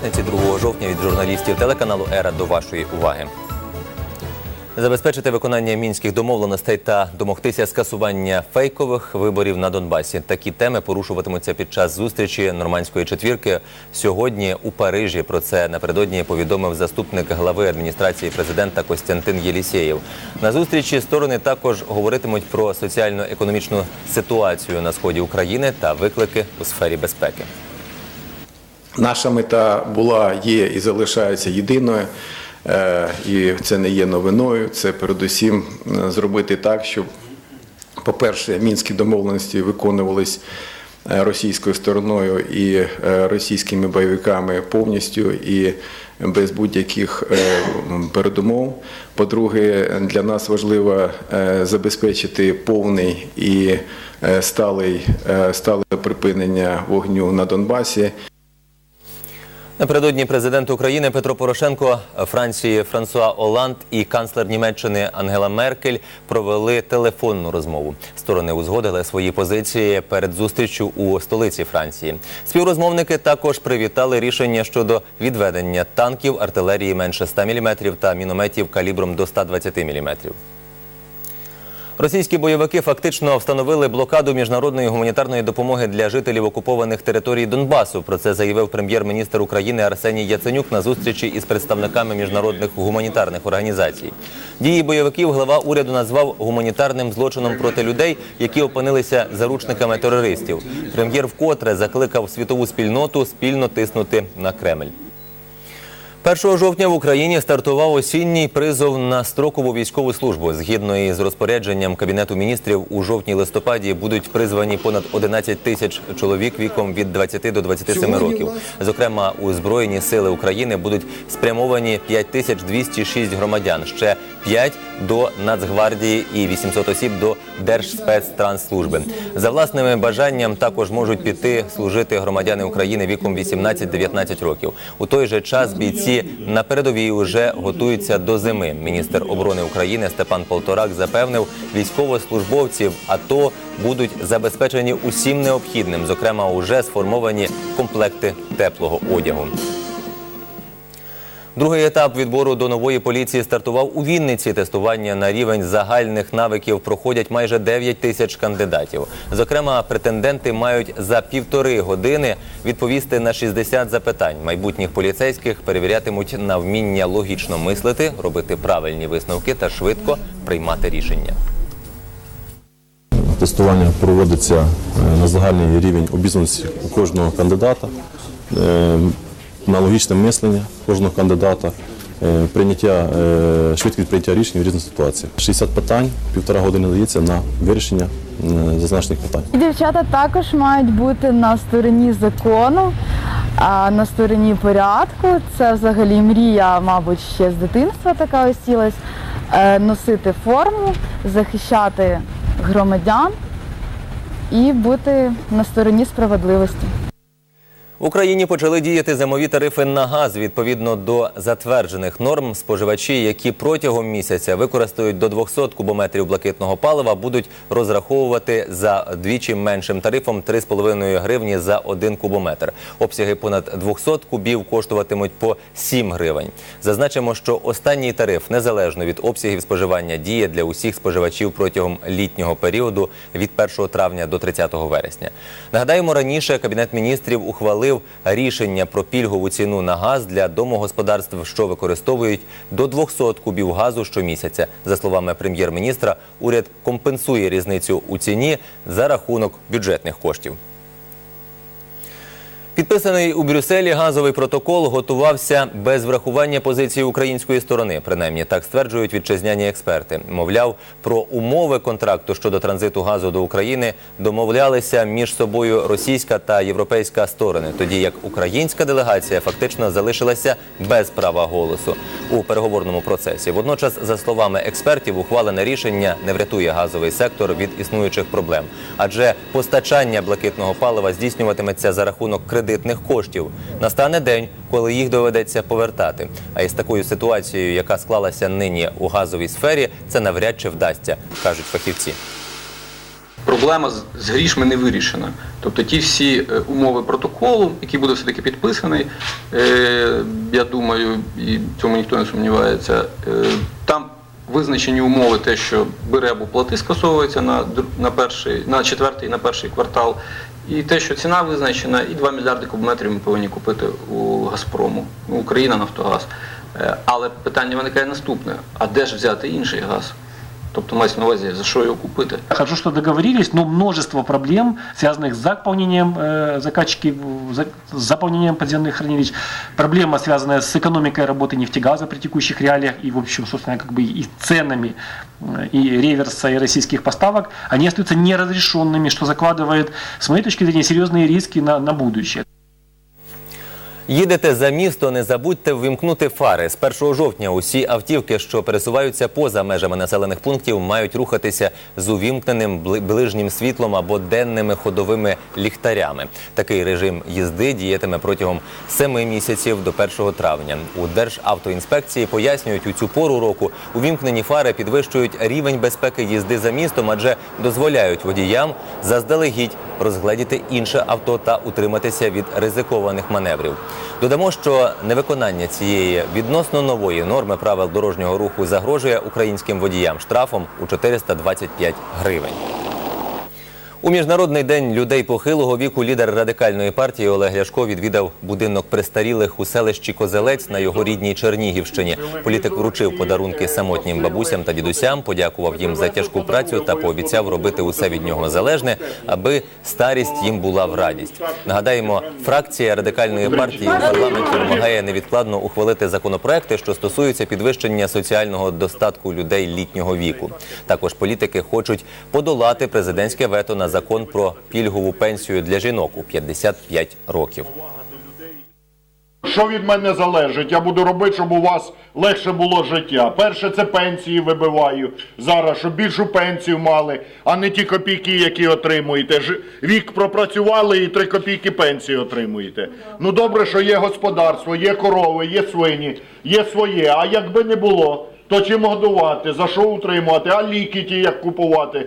п'ятниці 2 жовтня від журналістів телеканалу Ера до вашої уваги. Забезпечити виконання мінських домовленостей та домогтися скасування фейкових виборів на Донбасі. Такі теми порушуватимуться під час зустрічі нормандської четвірки сьогодні у Парижі. Про це напередодні повідомив заступник глави адміністрації президента Костянтин Єлісєєв. На зустрічі сторони також говоритимуть про соціально-економічну ситуацію на сході України та виклики у сфері безпеки. Наша мета була, є і залишається єдиною, е, і це не є новиною. Це передусім е, зробити так, щоб, по-перше, мінські домовленості виконувались е, російською стороною і російськими бойовиками повністю і без будь-яких передумов. По-друге, для нас важливо забезпечити повний і стале припинення вогню на Донбасі. Напередодні президент України Петро Порошенко, Франції Франсуа Оланд і канцлер Німеччини Ангела Меркель провели телефонну розмову. Сторони узгодили свої позиції перед зустрічю у столиці Франції. Співрозмовники також привітали рішення щодо відведення танків, артилерії менше 100 мм та мінометів калібром до 120 мм. Російські бойовики фактично встановили блокаду міжнародної гуманітарної допомоги для жителів окупованих територій Донбасу. Про це заявив прем'єр-міністр України Арсеній Яценюк на зустрічі із представниками міжнародних гуманітарних організацій. Дії бойовиків глава уряду назвав гуманітарним злочином проти людей, які опинилися заручниками терористів. Прем'єр вкотре закликав світову спільноту спільно тиснути на Кремль. 1 жовтня в Україні стартував осінній призов на строкову військову службу. Згідно із розпорядженням Кабінету міністрів, у жовтні-листопаді будуть призвані понад 11 тисяч чоловік віком від 20 до 27 років. Зокрема, у Збройні сили України будуть спрямовані 5206 громадян, ще 5 до Нацгвардії і 800 осіб до Держспецтрансслужби. За власними бажанням також можуть піти служити громадяни України віком 18-19 років. У той же час бійці на передовій уже готуються до зими. Міністр оборони України Степан Полторак запевнив, військовослужбовців АТО будуть забезпечені усім необхідним, зокрема, уже сформовані комплекти теплого одягу. Другий етап відбору до нової поліції стартував у Вінниці. Тестування на рівень загальних навиків проходять майже 9 тисяч кандидатів. Зокрема, претенденти мають за півтори години відповісти на 60 запитань. Майбутніх поліцейських перевірятимуть на вміння логічно мислити, робити правильні висновки та швидко приймати рішення. Тестування проводиться е, на загальний рівень обізнаності у кожного кандидата, е, на логічне мислення кожного кандидата, е, прийняття, е, швидкість прийняття рішень в різних ситуаціях. 60 питань, півтора години дається на вирішення зазначених питань. Дівчата також мають бути на стороні закону, а на стороні порядку. Це взагалі мрія, мабуть, ще з дитинства така осілась. Е, Носити форму, захищати громадян і бути на стороні справедливості. В Україні почали діяти зимові тарифи на газ. Відповідно до затверджених норм, споживачі, які протягом місяця використають до 200 кубометрів блакитного палива, будуть розраховувати за двічі меншим тарифом 3,5 гривні за один кубометр. Обсяги понад 200 кубів коштуватимуть по 7 гривень. Зазначимо, що останній тариф незалежно від обсягів споживання діє для усіх споживачів протягом літнього періоду від 1 травня до 30 вересня. Нагадаємо, раніше кабінет міністрів ухвалив рішення про пільгову ціну на газ для домогосподарств, що використовують до 200 кубів газу щомісяця. За словами прем'єр-міністра, уряд компенсує різницю у ціні за рахунок бюджетних коштів. Підписаний у Брюсселі газовий протокол готувався без врахування позиції української сторони. Принаймні так стверджують вітчизняні експерти. Мовляв, про умови контракту щодо транзиту газу до України домовлялися між собою російська та європейська сторони, тоді як українська делегація фактично залишилася без права голосу у переговорному процесі. Водночас, за словами експертів, ухвалене рішення не врятує газовий сектор від існуючих проблем, адже постачання блакитного палива здійснюватиметься за рахунок кредитних коштів. Настане день, коли їх доведеться повертати. А із такою ситуацією, яка склалася нині у газовій сфері, це навряд чи вдасться, кажуть фахівці. проблема з, грішми не вирішена. Тобто ті всі е, умови протоколу, який буде все-таки підписаний, е, я думаю, і цьому ніхто не сумнівається, е, там визначені умови, те, що бере або плати скасовується на, на, перший, на четвертий на перший квартал, і те, що ціна визначена, і 2 мільярди кубометрів ми повинні купити у Газпрому, ну, Україна Нафтогаз. Е, Але питання виникає наступне: а де ж взяти інший газ? Тобто мається на увазі, за що його купити? Хорошо, что договорились, но множество проблем, связанных с заполнением э, закачки, в- за- с заполнением подземных хранилищ, проблема, связанная с экономикой работы нефтегаза при текущих реалиях и, в общем, собственно, как бы и ценами э, и реверса, и российских поставок, они остаются неразрешенными, что закладывает, с моей точки зрения, серьезные риски на, на будущее. Їдете за місто, не забудьте ввімкнути фари. З 1 жовтня усі автівки, що пересуваються поза межами населених пунктів, мають рухатися з увімкненим ближнім світлом або денними ходовими ліхтарями. Такий режим їзди діятиме протягом семи місяців до 1 травня. У Державтоінспекції пояснюють, у цю пору року увімкнені фари підвищують рівень безпеки їзди за містом, адже дозволяють водіям заздалегідь розгледіти інше авто та утриматися від ризикованих маневрів. Додамо, що невиконання цієї відносно нової норми правил дорожнього руху загрожує українським водіям штрафом у 425 гривень. У міжнародний день людей похилого віку лідер радикальної партії Олег Ляшко відвідав будинок престарілих у селищі Козелець на його рідній Чернігівщині. Політик вручив подарунки самотнім бабусям та дідусям, подякував їм за тяжку працю та пообіцяв робити усе від нього залежне, аби старість їм була в радість. Нагадаємо, фракція радикальної партії у парламенті вимагає невідкладно ухвалити законопроекти, що стосуються підвищення соціального достатку людей літнього віку. Також політики хочуть подолати президентське вето закон про пільгову пенсію для жінок у 55 років. Що від мене залежить? Я буду робити, щоб у вас легше було життя. Перше, це пенсії вибиваю зараз, щоб більшу пенсію мали, а не ті копійки, які отримуєте. Ж- Рік пропрацювали і три копійки пенсії отримуєте. Ну добре, що є господарство, є корови, є свині, є своє. А якби не було, то чим годувати, за що утримувати, а ліки ті як купувати.